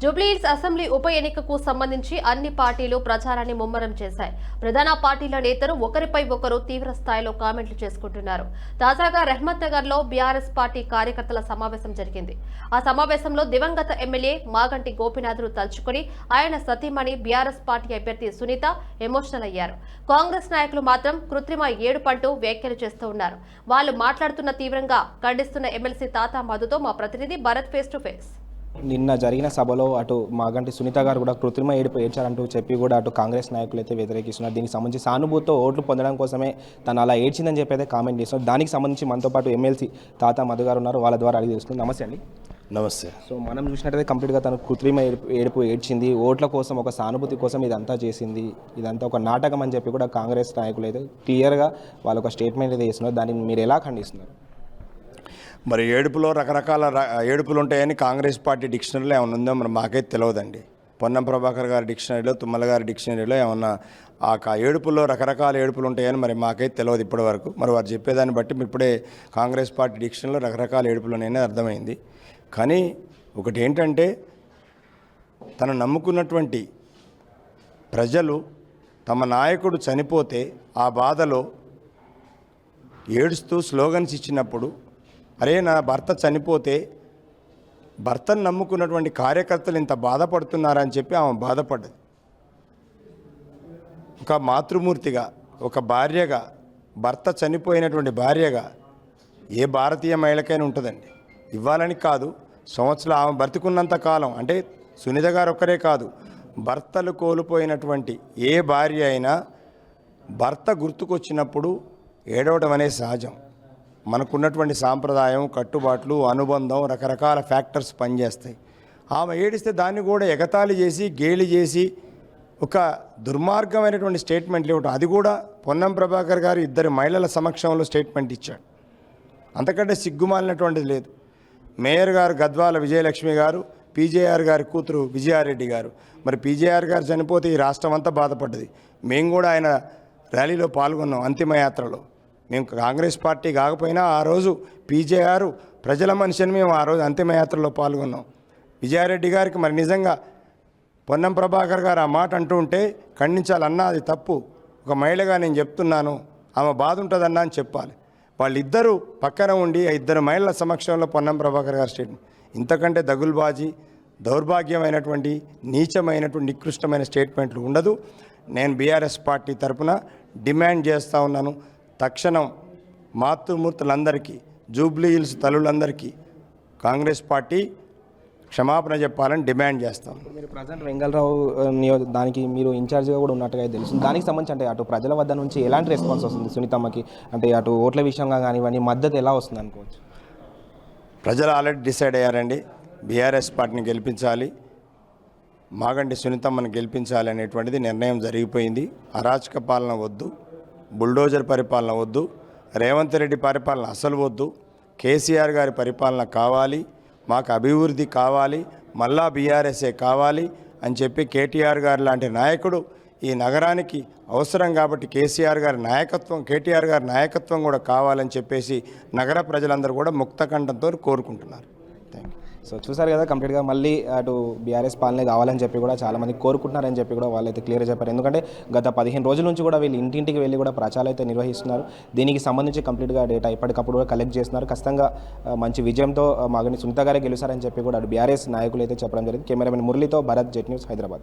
Jubilee Hills assembly ఉప ఎన్నికకు సంబంధించి అన్ని పార్టీలు ప్రచారాన్ని ముమ్మరం చేశాయి. ప్రధాన పార్టీల నేతలు ఒకరిపై ఒకరు తీవ్ర స్థాయిలో కామెంట్లు చేసుకుంటున్నారు. తాజాగా రెహ్మత్ నగర్లో బీఆర్ఎస్ పార్టీ కార్యకర్తల సమావేశం జరిగింది. ఆ సమావేశంలో దివంగత ఎమ్మెల్యే మాగంటి గోపినాథ్ను తలుచుకుని ఆయన సతీమణి బీఆర్ఎస్ పార్టీ అభ్యర్థి సునీత ఎమోషనల్ అయ్యారు. కాంగ్రెస్ నాయకులు మాత్రం కృత్రిమ ఏడుపంటూ వ్యాఖ్యలు చేస్తూ ఉన్నారు. వాళ్ళు మాట్లాడుతున్న తీవ్రంగా ఖండిస్తున్న ఎమ్మెల్సీ తాతా మధుతో మా ప్రతినిధి భరత్ ఫేస్ టు ఫేస్ నిన్న జరిగిన సభలో అటు మాగంటి సునీత గారు కూడా కృత్రిమ ఏడుపు ఏడ్చారంటూ చెప్పి కూడా అటు కాంగ్రెస్ నాయకులు అయితే వ్యతిరేకిస్తున్నారు. దీనికి సంబంధించి సానుభూతితో ఓట్లు పొందడం కోసమే తను అలా ఏడ్చిందని చెప్పి అయితే కామెంట్ చేస్తున్నారు. దానికి సంబంధించి మనతో పాటు ఎమ్మెల్సీ తాత మధు గారు ఉన్నారు. వాళ్ళ ద్వారా అడిగి తెలుస్తుంది నమస్తే అండి. నమస్తే. సో మనం చూసినట్టయితే కంప్లీట్గా తను కృత్రిమ ఏడుపు ఏడుపు ఏడ్చింది. ఓట్ల కోసం ఒక సానుభూతి కోసం ఇదంతా చేసింది. ఇదంతా ఒక నాటకం అని చెప్పి కూడా కాంగ్రెస్ నాయకులు అయితే క్లియర్గా వాళ్ళు ఒక స్టేట్మెంట్ అయితే చేస్తున్నారు. దాన్ని మీరు ఎలా ఖండిస్తున్నారు? మరి ఏడుపులో రకరకాల ఏడుపులు ఉంటాయని కాంగ్రెస్ పార్టీ డిక్షనరీలో ఏమైనా ఉందో మరి మాకైతే తెలియదండి పొన్నం ప్రభాకర్ గారి డిక్షనరీలో తుమ్మల గారి డిక్షనరీలో ఏమన్నా ఆ క- ఏడుపులో రకరకాల ఏడుపులు ఉంటాయని మరి మాకైతే తెలియదు ఇప్పటి వరకు మరి వారు చెప్పేదాన్ని బట్టి ఇప్పుడే కాంగ్రెస్ పార్టీ డిక్షనరీలో రకరకాల ఏడుపులు ఉన్నాయని అర్థమైంది. కానీ ఒకటి ఏంటంటే తను నమ్ముకున్నటువంటి ప్రజలు తమ నాయకుడు చనిపోతే ఆ బాధలో ఏడుస్తూ స్లోగన్స్ ఇచ్చినప్పుడు అరే నా భర్త చనిపోతే భర్తను నమ్ముకున్నటువంటి కార్యకర్తలు ఇంత బాధపడుతున్నారని చెప్పి ఆమె బాధపడ్డది. ఒక మాతృమూర్తిగా ఒక భార్యగా భర్త చనిపోయినటువంటి భార్యగా ఏ భారతీయ మహిళకైనా ఉంటుందండి. ఇవ్వాలని కాదు సంవత్సరాలు ఆమె బ్రతికున్నంత కాలం అంటే సునీత గారు ఒక్కరే కాదు భర్తలు కోల్పోయినటువంటి ఏ భార్య అయినా భర్త గుర్తుకొచ్చినప్పుడు ఏడవడం అనేది సహజం. మనకున్నటువంటి సాంప్రదాయం కట్టుబాట్లు అనుబంధం రకరకాల ఫ్యాక్టర్స్ పనిచేస్తాయి. ఆమె ఏడిస్తే దాన్ని కూడా ఎగతాళి చేసి గేలి చేసి ఒక దుర్మార్గమైనటువంటి స్టేట్మెంట్లు ఇవ్వటం. అది కూడా పొన్నం ప్రభాకర్ గారు ఇద్దరు మహిళల సమక్షంలో స్టేట్మెంట్ ఇచ్చాడు. అంతకంటే సిగ్గుమాలినటువంటిది లేదు. మేయర్ గారు గద్వాల విజయలక్ష్మి గారు పీజేఆర్ గారి కూతురు విజయారెడ్డి గారు. మరి పీజేఆర్ గారు చనిపోతే ఈ రాష్ట్రం అంతా బాధపడ్డది. మేము కూడా ఆయన ర్యాలీలో పాల్గొన్నాం అంతిమయాత్రలో మేము కాంగ్రెస్ పార్టీ కాకపోయినా ఆ రోజు పీజేఆర్ ప్రజల మనిషిని మేము ఆ రోజు అంతిమయాత్రలో పాల్గొన్నాం. విజయారెడ్డి గారికి మరి నిజంగా పొన్నం ప్రభాకర్ గారు ఆ మాట అంటూ ఉంటే ఖండించాలన్నా అది తప్పు. ఒక మహిళగా నేను చెప్తున్నాను ఆమె బాధ ఉంటుందన్నా అని చెప్పాలి. వాళ్ళిద్దరూ పక్కన ఉండి ఆ ఇద్దరు మహిళల సమక్షంలో పొన్నం ప్రభాకర్ గారు స్టేట్మెంట్ ఇంతకంటే దగుల్బాజీ దౌర్భాగ్యమైనటువంటి నీచమైనటువంటి నికృష్టమైన స్టేట్మెంట్లు ఉండదు. నేను బీఆర్ఎస్ పార్టీ తరపున డిమాండ్ చేస్తూ ఉన్నాను. తక్షణం మాతృమూర్తులందరికీ జూబ్లీ హిల్స్ తల్లులందరికీ కాంగ్రెస్ పార్టీ క్షమాపణ చెప్పాలని డిమాండ్ చేస్తాం. మీరు ప్రజెంట్ వెంగళరావు దానికి మీరు ఇన్ఛార్జ్గా కూడా ఉన్నట్టుగా తెలుస్తుంది. దానికి సంబంధించి అంటే అటు ప్రజల వద్ద నుంచి ఎలాంటి రెస్పాన్స్ వస్తుంది సునీతమ్మకి? అంటే అటు ఓట్ల విషయంగా కానివ్వండి మద్దతు ఎలా వస్తుంది అనుకోవచ్చు? ప్రజలు ఆల్రెడీ డిసైడ్ అయ్యారండి. బీఆర్ఎస్ పార్టీని గెలిపించాలి మాగంటి సునీతమ్మని గెలిపించాలి అనేటువంటిది నిర్ణయం జరిగిపోయింది. అరాచక పాలన వద్దు. బుల్డోజర్ పరిపాలన వద్దు రేవంత్ రెడ్డి పరిపాలన అసలు వద్దు కేసీఆర్ గారి పరిపాలన కావాలి మాకు అభివృద్ధి కావాలి మళ్ళా బీఆర్ఎస్ఏ కావాలి అని చెప్పి కేటీఆర్ గారు లాంటి నాయకుడు ఈ నగరానికి అవసరం కాబట్టి కేసీఆర్ గారి నాయకత్వం కేటీఆర్ గారి నాయకత్వం కూడా కావాలని చెప్పేసి నగర ప్రజలందరూ కూడా ముక్తకంఠంతో కోరుకుంటున్నారు. సో చూసారు కదా కంప్లీట్గా మళ్ళీ అటు బీఆర్ఎస్ పాలనే కావాలని చెప్పి కూడా చాలామంది కోరుకుంటున్నారని చెప్పి కూడా వాళ్ళైతే క్లియర్ చెప్పారు. ఎందుకంటే గత పదిహేను రోజుల నుంచి కూడా వీళ్ళు ఇంటింటికి వెళ్ళి కూడా ప్రచారాలు అయితే నిర్వహిస్తున్నారు. దీనికి సంబంధించి కంప్లీట్గా డేటా ఎప్పటికప్పుడు కూడా కలెక్ట్ చేస్తున్నారు. ఖచ్చితంగా మంచి విజయంతో మాగని సునీత గారే గెలుస్తారని చెప్పి కూడా అటు బీఆర్ఎస్ నాయకులు అయితే చెప్పడం జరిగింది. కెమెరామెన్ మురళితో భరత్ జెట్ న్యూస్ హైదరాబాద్.